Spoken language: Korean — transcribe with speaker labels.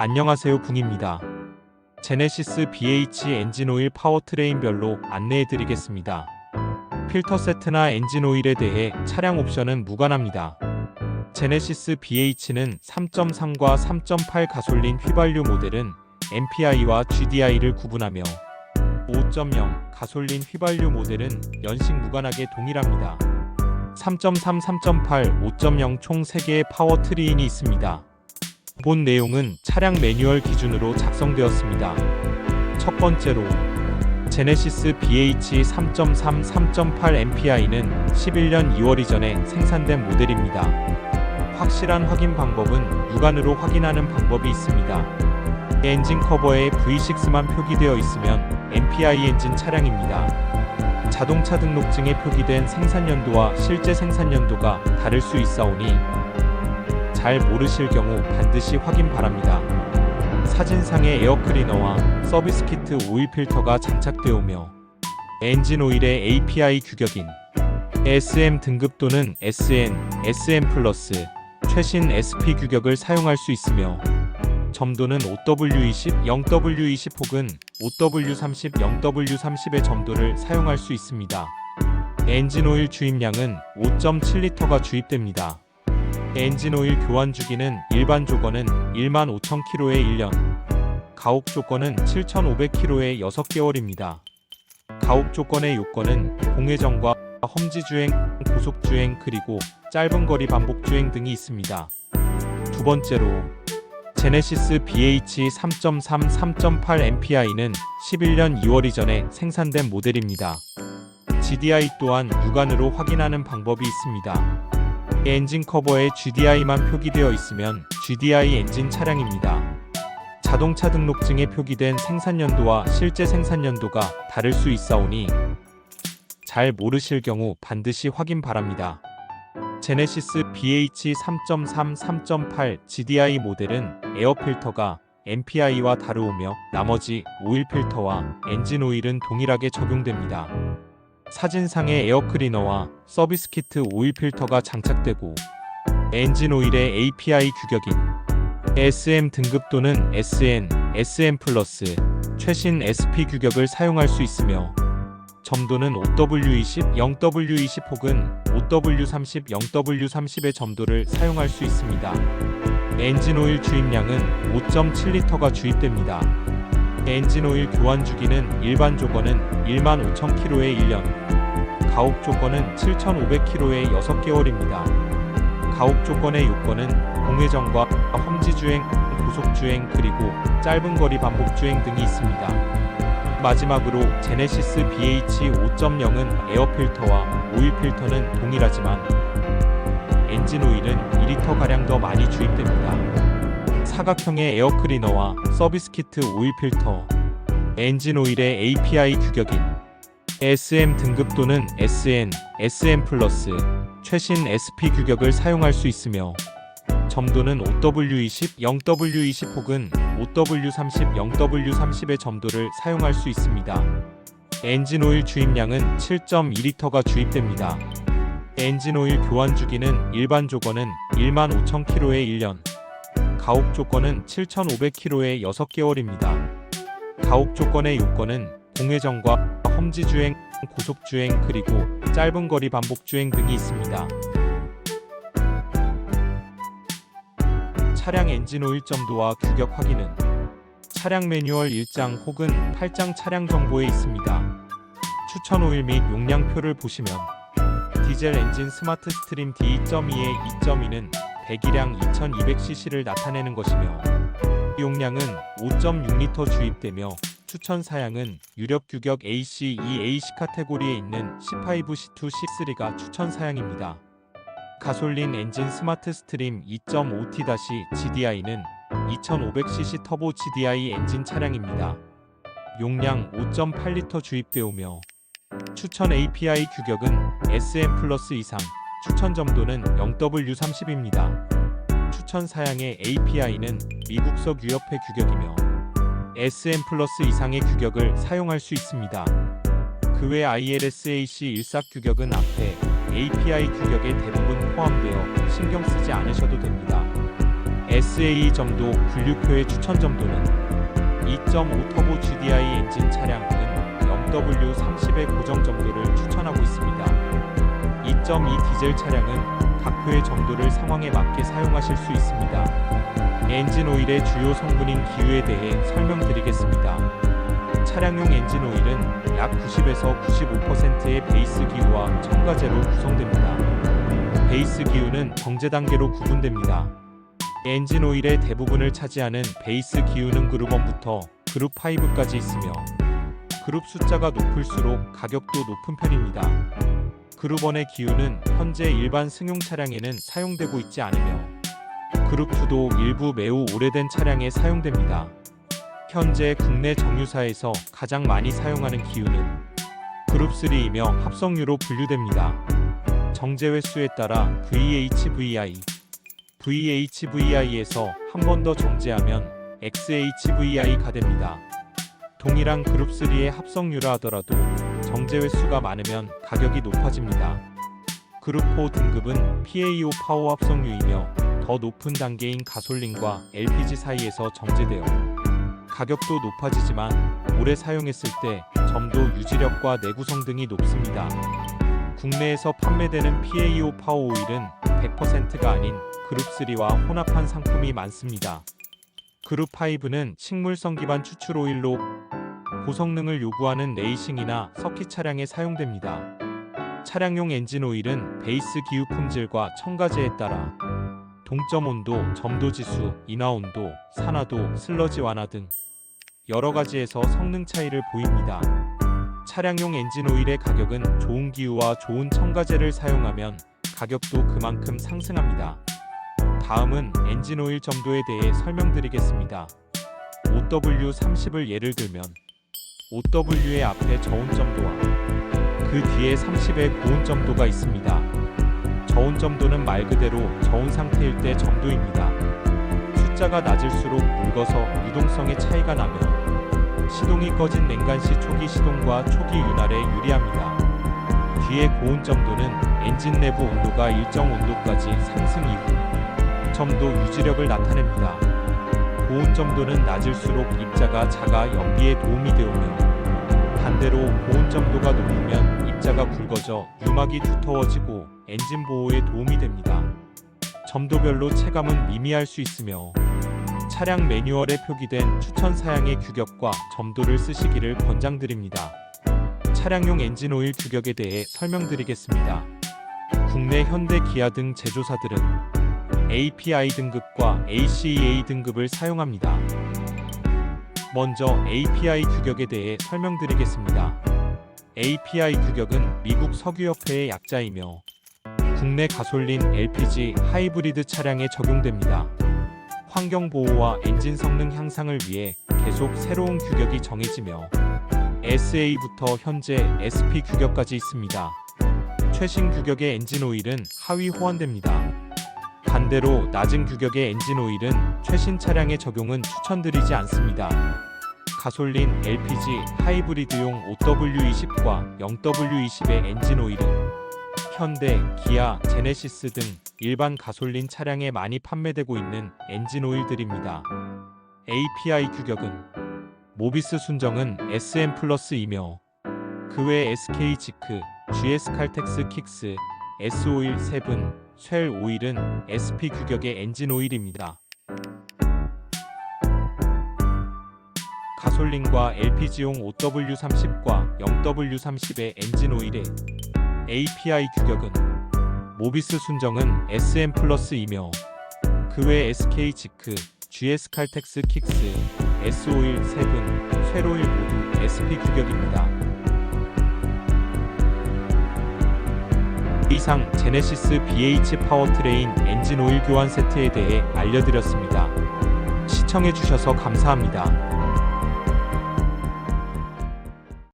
Speaker 1: 안녕하세요 붕입니다. 제네시스 BH 엔진오일 파워트레인별로 안내해 드리겠습니다. 필터 세트나 엔진오일에 대해 차량 옵션은 무관합니다. 제네시스 BH는 3.3과 3.8 가솔린 휘발유 모델은 MPI와 GDI를 구분하며 5.0 가솔린 휘발유 모델은 연식 무관하게 동일합니다. 3.3, 3.8, 5.0 총 3개의 파워트레인이 있습니다. 본 내용은 차량 매뉴얼 기준으로 작성되었습니다. 첫 번째로 제네시스 BH 3.3 3.8 MPI는 11년 2월 이전에 생산된 모델입니다. 확실한 확인 방법은 육안으로 확인하는 방법이 있습니다. 엔진 커버에 V6만 표기되어 있으면 MPI 엔진 차량입니다. 자동차 등록증에 표기된 생산연도와 실제 생산연도가 다를 수 있사오니 잘 모르실 경우 반드시 확인 바랍니다. 사진상의 에어클리너와 서비스 키트 오일 필터가 장착되오며 엔진 오일의 API 규격인 SM 등급 또는 SN, SM 플러스 최신 SP 규격을 사용할 수 있으며 점도는 OW20, 0W20 혹은 OW30, 0W30의 점도를 사용할 수 있습니다. 엔진 오일 주입량은 5.7리터가 주입됩니다. 엔진 오일 교환 주기는 일반 조건은 1만 5천 킬로의 1년, 가옥 조건은 7,500km의 6개월입니다. 가옥 조건의 요건은 공회전과 험지 주행, 고속 주행 그리고 짧은 거리 반복 주행 등이 있습니다. 두 번째로 제네시스 BH 3.3 3.8 MPI는 11년 2월 이전에 생산된 모델입니다. GDI 또한 육안으로 확인하는 방법이 있습니다. 엔진 커버에 GDI만 표기되어 있으면 GDI 엔진 차량입니다. 자동차 등록증에 표기된 생산연도와 실제 생산연도가 다를 수 있사오니 잘 모르실 경우 반드시 확인 바랍니다. 제네시스 BH 3.3 3.8 GDI 모델은 에어 필터가 MPI와 다르오며 나머지 오일 필터와 엔진 오일은 동일하게 적용됩니다. 사진상의 에어 클리너와 서비스 키트 오일 필터가 장착되고 엔진 오일의 API 규격인 SM 등급 또는 SN, SM 플러스 최신 SP 규격을 사용할 수 있으며 점도는 OW20, 0W20 혹은 OW30, 0W30의 점도를 사용할 수 있습니다. 엔진 오일 주입량은 5.7리터가 주입됩니다. 엔진 오일 교환 주기는 일반 조건은 1만 5천 킬로의 1년, 가옥 조건은 7,500km의 6개월입니다. 가옥 조건의 요건은 공회전과 험지 주행, 고속 주행 그리고 짧은 거리 반복 주행 등이 있습니다. 마지막으로 제네시스 BH 5.0은 에어 필터와 오일 필터는 동일하지만 엔진 오일은 2리터 가량 더 많이 주입됩니다. 사각형의 에어 클리너와 서비스 키트 오일 필터, 엔진 오일의 API 규격인 SM 등급 또는 SN, SM 플러스 최신 SP 규격을 사용할 수 있으며 점도는 OW20, 0W20 혹은 OW30, 0W30의 점도를 사용할 수 있습니다. 엔진 오일 주입량은 7.2리터가 주입됩니다. 엔진 오일 교환 주기는 일반 조건은 1만 5천 킬로의 1년, 가옥 조건은 7,500km의 6개월입니다. 가옥 조건의 요건은 공회전과 험지 주행, 고속 주행 그리고 짧은 거리 반복 주행 등이 있습니다. 차량 엔진 오일 점도와 규격 확인은 차량 매뉴얼 1장 혹은 8장 차량 정보에 있습니다. 추천 오일 및 용량표를 보시면 디젤 엔진 스마트 스트림 D2.2의 2.2는 배기량 2200cc를 나타내는 것이며 용량은 5.6리터 주입되며 추천 사양은 유력 규격 AC, EAC 카테고리에 있는 C5C2 C3가 추천 사양입니다. 가솔린 엔진 스마트 스트림 2.5T-GDI는 2500cc 터보 GDI 엔진 차량입니다. 용량 5.8리터 주입되오며 추천 API 규격은 SM 플러스 이상, 추천 점도는 0W30입니다. 추천 사양의 API는 미국석 유협회 규격이며 SM 플러스 이상의 규격을 사용할 수 있습니다. 그 외 ILSAC 일삭 규격은 앞에 API 규격에 대부분 포함되어 신경 쓰지 않으셔도 됩니다. SA 점도 분류표의 추천 점도는 2.5 터보 GDI 엔진 차량은 0W30의 고정 점도를 추천하고 있습니다. 2.2 디젤 차량은 각 표의 점도를 상황에 맞게 사용하실 수 있습니다. 엔진 오일의 주요 성분인 기유에 대해 설명드리겠습니다. 차량용 엔진 오일은 약 90에서 95%의 베이스 기유와 첨가제로 구성됩니다. 베이스 기유는 정제 단계로 구분됩니다. 엔진 오일의 대부분을 차지하는 베이스 기유는 그룹 1부터 그룹 5까지 있으며 그룹 숫자가 높을수록 가격도 높은 편입니다. 그룹 1의 기유는 현재 일반 승용 차량에는 사용되고 있지 않으며 그룹 2도 일부 매우 오래된 차량에 사용됩니다. 현재 국내 정유사에서 가장 많이 사용하는 기유는 그룹 3이며 합성유로 분류됩니다. 정제 횟수에 따라 VHVI, VHVI에서 한 번 더 정제하면 XHVI가 됩니다. 동일한 그룹 3의 합성유라 하더라도 정제 횟수가 많으면 가격이 높아집니다. 그룹 4 등급은 PAO 파워 합성유이며 더 높은 단계인 가솔린과 LPG 사이에서 정제되어 가격도 높아지지만 오래 사용했을 때 점도 유지력과 내구성 등이 높습니다. 국내에서 판매되는 PAO 파워 오일은 100%가 아닌 그룹 3와 혼합한 상품이 많습니다. 그룹 5는 식물성 기반 추출 오일로 고성능을 요구하는 레이싱이나 서킷 차량에 사용됩니다. 차량용 엔진 오일은 베이스 기후 품질과 첨가제에 따라 동점 온도, 점도 지수, 인하 온도, 산화도, 슬러지 완화 등 여러 가지에서 성능 차이를 보입니다. 차량용 엔진 오일의 가격은 좋은 기후와 좋은 첨가제를 사용하면 가격도 그만큼 상승합니다. 다음은 엔진 오일 점도에 대해 설명드리겠습니다. OW30을 예를 들면 OW의 앞에 저온 점도와 그 뒤에 30의 고온 점도가 있습니다. 저온 점도는 말 그대로 저온 상태일 때 점도입니다. 숫자가 낮을수록 묽어서 유동성에 차이가 나며 시동이 꺼진 냉간 시 초기 시동과 초기 윤활에 유리합니다. 뒤에 고온 점도는 엔진 내부 온도가 일정 온도까지 상승 이후 점도 유지력을 나타냅니다. 고온 점도는 낮을수록 입자가 자가 연비에 도움이 되오며 반대로 고온 점도가 높으면 입자가 굵어져 유막이 두터워지고 엔진 보호에 도움이 됩니다. 점도별로 체감은 미미할 수 있으며 차량 매뉴얼에 표기된 추천 사양의 규격과 점도를 쓰시기를 권장드립니다. 차량용 엔진 오일 규격에 대해 설명드리겠습니다. 국내 현대 기아 등 제조사들은 API 등급과 ACEA 등급을 사용합니다. 먼저 API 규격에 대해 설명드리겠습니다. API 규격은 미국 석유협회의 약자이며 국내 가솔린, LPG, 하이브리드 차량에 적용됩니다. 환경 보호와 엔진 성능 향상을 위해 계속 새로운 규격이 정해지며 SA부터 현재 SP 규격까지 있습니다. 최신 규격의 엔진 오일은 하위 호환됩니다. 반대로 낮은 규격의 엔진 오일은 최신 차량에 적용은 추천드리지 않습니다. 가솔린, LPG, 하이브리드용 5W20과 0W20의 엔진 오일은 현대, 기아, 제네시스 등 일반 가솔린 차량에 많이 판매되고 있는 엔진 오일들입니다. API 규격은 모비스 순정은 SM 플러스이며 그 외 SK 지크, GS 칼텍스 킥스, S 오일 7, 쉘 오일은 SP 규격의 엔진 오일입니다. 가솔린과 LPG용 5W30과 0W30의 엔진 오일의 API 규격은 모비스 순정은 SM 플러스이며 그 외 SK 지크, GS 칼텍스 킥스, S 오일 7, 쉐로일 모두 SP 규격입니다. 이상 제네시스 BH 파워트레인 엔진 오일 교환 세트에 대해 알려드렸습니다. 시청해주셔서 감사합니다.